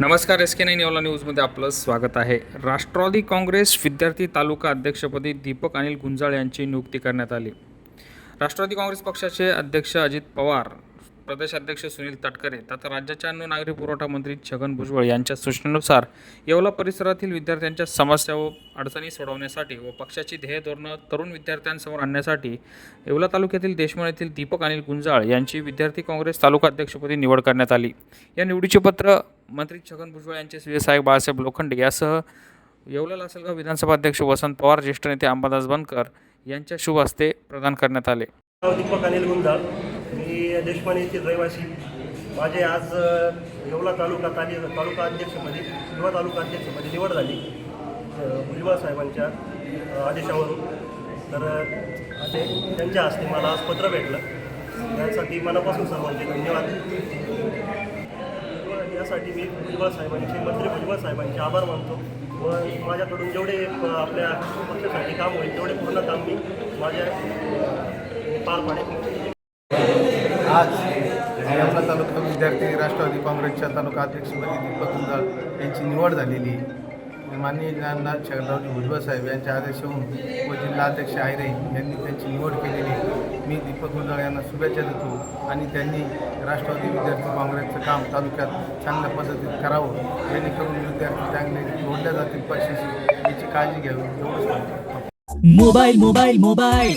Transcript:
नमस्कार S K nine Yeola न्यूजमध्ये आपलं स्वागत आहे. राष्ट्रवादी काँग्रेस विद्यार्थी तालुका अध्यक्षपदी दीपक अनिल गुंजाळ यांची नियुक्ती करण्यात आली. राष्ट्रवादी काँग्रेस पक्षाचे अध्यक्ष अजित पवार प्रदेशाध्यक्ष सुनील तटकरे तथा राज्याचे अन्न नागरी पुरवठा मंत्री छगन भुजबळ यांच्या सूचनेनुसार येवला परिसरातील विद्यार्थ्यांच्या समस्या व अडचणी सोडवण्यासाठी व पक्षाची ध्येय धोरणं तरुण विद्यार्थ्यांसमोर आणण्यासाठी येवला तालुक्यातील देशमळ येथील दीपक अनिल गुंजाळ यांची विद्यार्थी काँग्रेस तालुका अध्यक्षपदी निवड करण्यात आली. या निवडीचे पत्र मंत्री छगन भुजबळ यांचे सूर्यसाहेब बाळासाहेब लोखंडे यासह येवला लासलगाव विधानसभा अध्यक्ष वसंत पवार ज्येष्ठ नेते अंबादास बनकर यांच्या शुभ हस्ते प्रदान करण्यात आले. दीपक अनिल गुंजाळ मी देशपांडे येथील रहिवासी. माझे आज येवला तालुका ताली तालुका अध्यक्षपदी युवा तालुका अध्यक्षपदी निवड झाली. भुजबळ साहेबांच्या आदेशावरून. तर असे त्यांच्या हस्ते मला आज पत्र भेटलं. त्यासाठी मनापासून सर्वांचे धन्यवाद. यासाठी मी भुजबळ साहेबांचे मंत्री भुजबळ साहेबांचे आभार मानतो. व माझ्याकडून जेवढे आपल्या पक्षासाठी काम होईल तेवढे पूर्ण काम मी माझ्या पार पाडेल आज येवला तालुका विद्यार्थी राष्ट्रवादी काँग्रेसच्या तालुका अध्यक्षपदी म्हणजे दीपक गुंजाळ यांची निवड झालेली आहे. माननीय ज्ञाननाथ शरदरावजी भुजबळ साहेब यांच्या आदेश होऊन व जिल्हाध्यक्ष आयरे यांनी त्यांची निवड केलेली आहे. मी दीपक गुंजाळ यांना शुभेच्छा देतो आणि त्यांनी राष्ट्रवादी विद्यार्थी काँग्रेसचं काम तालुक्यात चांगल्या पद्धतीत करावं जेणेकरून विद्यार्थी चांगले जोडल्या जातील पक्षाशी याची काळजी घ्यावी एवढंच मोबाईल मोबाईल मोबाईल